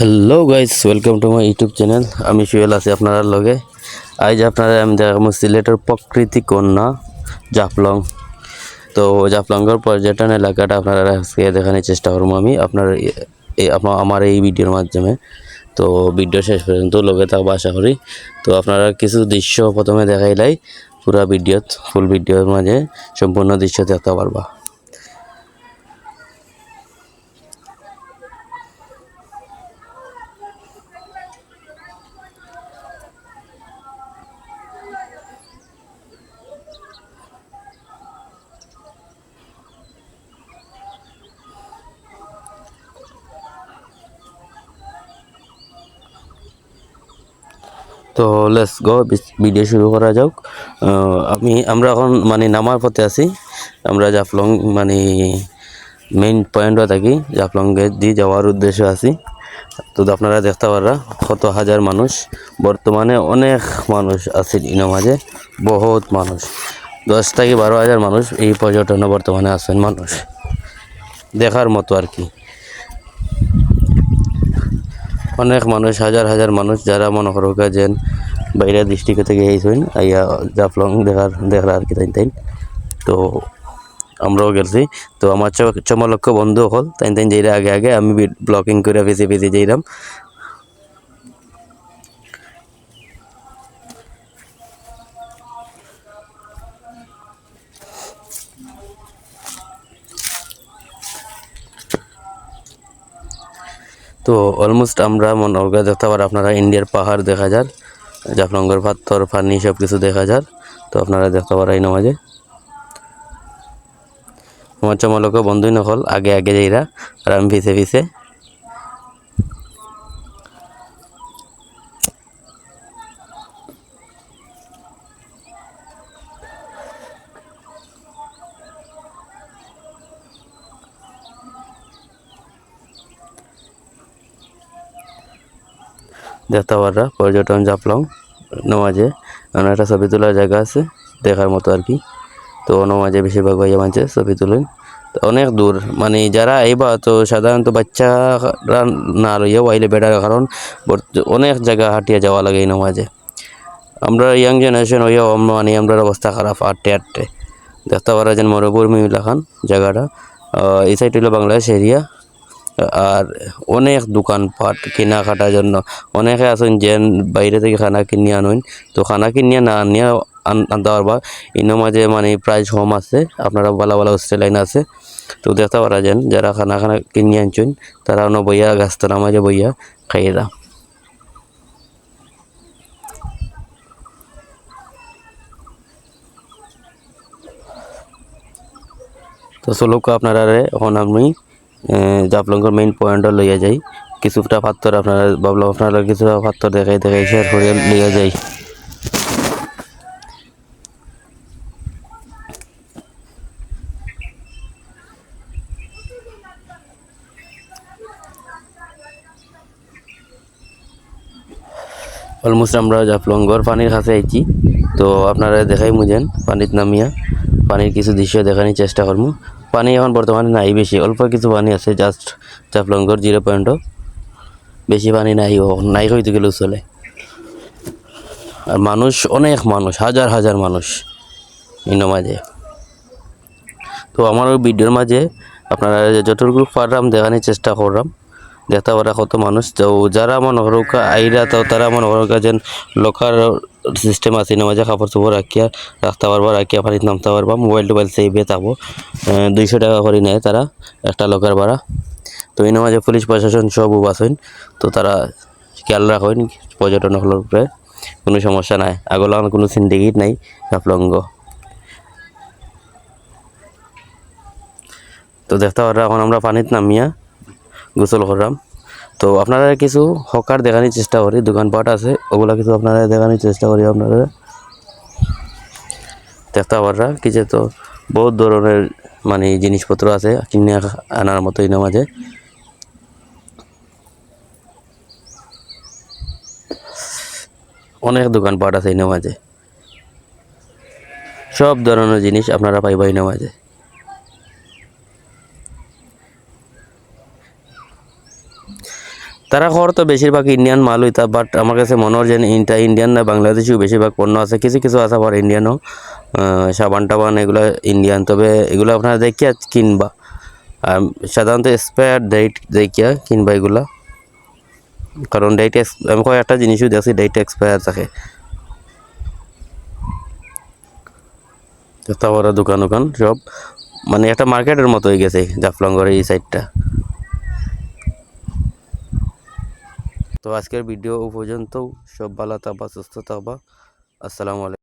Hello guys welcome to my YouTube channel আমি সুয়েল আছি আপনার লগে। আজ আপনারা আমি দেখাবো সিলেটের প্রকৃতি কন্যা জাফলং। তো জাফলংয়ের পর্যটন এলাকাটা আপনারা আজকে দেখানোর চেষ্টা করব আমি। আপনার আমার এই ভিডিওর মাধ্যমে। তো ভিডিও শেষ পর্যন্ত লগে থাকব, আশা করি। তো আপনারা কিছু দৃশ্য প্রথমে দেখাইলাই পুরা ভিডিওত ফুল ভিডিওর মাঝে সম্পূর্ণ দৃশ্য দেখতে পারবা। তো লেস গো ভিডিও শুরু করা যাক। আমি, আমরা এখন মানে নামার পথে আছি। আমরা জাফলং মানে মেইন পয়েন্টও থাকি, জাফলং গেট দিয়ে যাওয়ার উদ্দেশ্যে আছি। তো আপনারা দেখতে পারা কত হাজার মানুষ। বর্তমানে অনেক মানুষ আছে ইনো মাঝে, বহুত মানুষ। দশ থেকে বারো হাজার মানুষ এই পর্যটনে বর্তমানে আছেন মানুষ। দেখার মতো আর কি। অনেক মানুষ, হাজার হাজার মানুষ যারা মনে করো যেন বাইরে ডিস্ট্রিক্ট থেকে এইছেন আইয়া জাফলং দেখার দেখার আর কি তাই তাই। তো আমরাও গেছি। তো আমার চমলক্ষ বন্ধু হল তাই তাই যেটা আগে আগে আমি ব্লকিং করে ফেসে ফেসে যাইরাম। তো অলমোস্ট আমরা মন করো দেখতে পার আপনারা ইন্ডিয়ার পাহাড় দেখা যার জাফলঙ্গর পাথর ফানি সব কিছু দেখা যার, তো আপনারা দেখতে পারাই মাঝে। আমার চমলকে বন্ধুই নকল, আগে আগে যাইরা, আর আমি পিছে পিছে। দেখতে পাররা পর্যটন জাফলং, নমাজে। এমন একটা ছবি তোলার জায়গা আছে, দেখার মতো আর কি। তো নমাজে বেশিরভাগ ভাইয়া মানছে ছবি তুলেন। অনেক দূর মানে যারা এইবা তো সাধারণত বাচ্চারা না লইয়াও আইলে বেটার, কারণ অনেক জায়গা হাঁটিয়ে যাওয়া লাগে এই নমাজে। আমরা ইয়াং জেনারেশন হইয়াও মানে আমরা অবস্থা খারাপ হাঁটতে হাঁটতে। দেখতে পারা যেন মরুভূমি এলাকান, জায়গাটা। এই সাইড হইল বাংলাদেশ এরিয়া আর অনেক দোকানপাট কেনাকাটার জন্য। অনেকে আছেন যে বাইরে থেকে খানা কিনে আনুন। তো খানা কিনিয়ে না আনিয়ে আন- আনতে পারবা। ইনো মাঝে মানে প্রাইস কম আছে। আপনারা ভালো ভালো হোস্টেল লাইন আছে। তো দেখতে পারা যান, যারা খানা খানা কিনে আনছেন, তারা অন্য বইয়া গাছতলা মাঝে বইয়া খাইয়েরা তো চলুক আপনারা এখন আমি জাফলঙ্গর মেইন পয়েন্টও লইয়া যাই। কিছুটা পাত্তর আপনারা, ভাবলাম আপনারা কিছুটা পাত্তর দেখাই দেখাই শেয়ার করে লইয়া যাই। অলমোস্ট আমরা জাফলঙ্গর পানির কাছে আইছি, তো আপনারা দেখাই মুজেন পানিত নামিয়া, পানির কিছু দৃশ্য দেখানোর চেষ্টা করব। পানি এখন বর্তমানে নাই বেশি, অল্প কিছু পানি আছে জাস্ট জাফলঙ্গর জিরো পয়েন্টও। বেশি পানি নাই নাই হইতে গেলেও চলে আর মানুষ, অনেক মানুষ, হাজার হাজার মানুষ ইন্ন মাঝে। তো আমার ভিডিওর মাঝে আপনারা যতটুকু পারলাম দেখানোর চেষ্টা করলাম। দেখতে পারা কত মানুষ। তো যারা মনে করো আইরা, তো তারা মনে করো যেন লোকার সিস্টেম আছে না মাঝে কাপড় চোপড় রাখিয়া রাখতে পারবা রাখিয়া পানিতে নামতে পারবা মোবাইল টোবাইল সেভে থাকব। দুইশো টাকা করে নেয় তারা একটা লোকের ভাড়া। তো এই মাঝে পুলিশ প্রশাসন সব আছেন তো তারা খেয়াল রাখেন পর্যটন পর্যটনগুলোর উপরে কোনো সমস্যা নাই। আগলা কোনো সিন্ডিকেট নাই সাফলঙ্গ তো দেখতে পারা, এখন আমরা পানিতে নামিয়া গোসল করলাম। তো আপনারা কিছু হকার দেখানোর চেষ্টা করি, দোকানপাট আছে, ওগুলা কিছু আপনারা দেখানোর চেষ্টা করি আপনারা দেখতে পাররা কিছু তো বহুত ধরনের মানে জিনিসপত্র আছে, কিনে আনার মতো ইনো মাঝে অনেক দোকানপাট আছে ইনো মাঝে সব ধরনের জিনিস আপনারা পাইবা ইনো মাঝে তারা খবর তো বেশিরভাগ ইন্ডিয়ান মাল হইতা বাট আমার কাছে মনে হয় যে ইনটা ইন্ডিয়ান না, বাংলাদেশিও বেশিরভাগ পণ্য আছে। কিছু কিছু আছে আবার ইন্ডিয়ানও সাবান টাবান এগুলো ইন্ডিয়ান তবে এগুলো আপনারা দেখিয়া কিনবা। আর সাধারণত এক্সপায়ার ডেট দেখিয়া কিনবা এগুলা। কারণ ডেট আমি কয়েকটা জিনিসও দেখছি ডেট এক্সপায়ার থাকে। তারপরে দোকান দোকান সব। মানে একটা মার্কেটের মতো হয়ে গেছে জাফলঙ্গরের এই সাইডটা তো আজকের ভিডিও পর্যন্ত সব ভালো থাকবা সুস্থ থাকবা। আসসালামু আলাইকুম।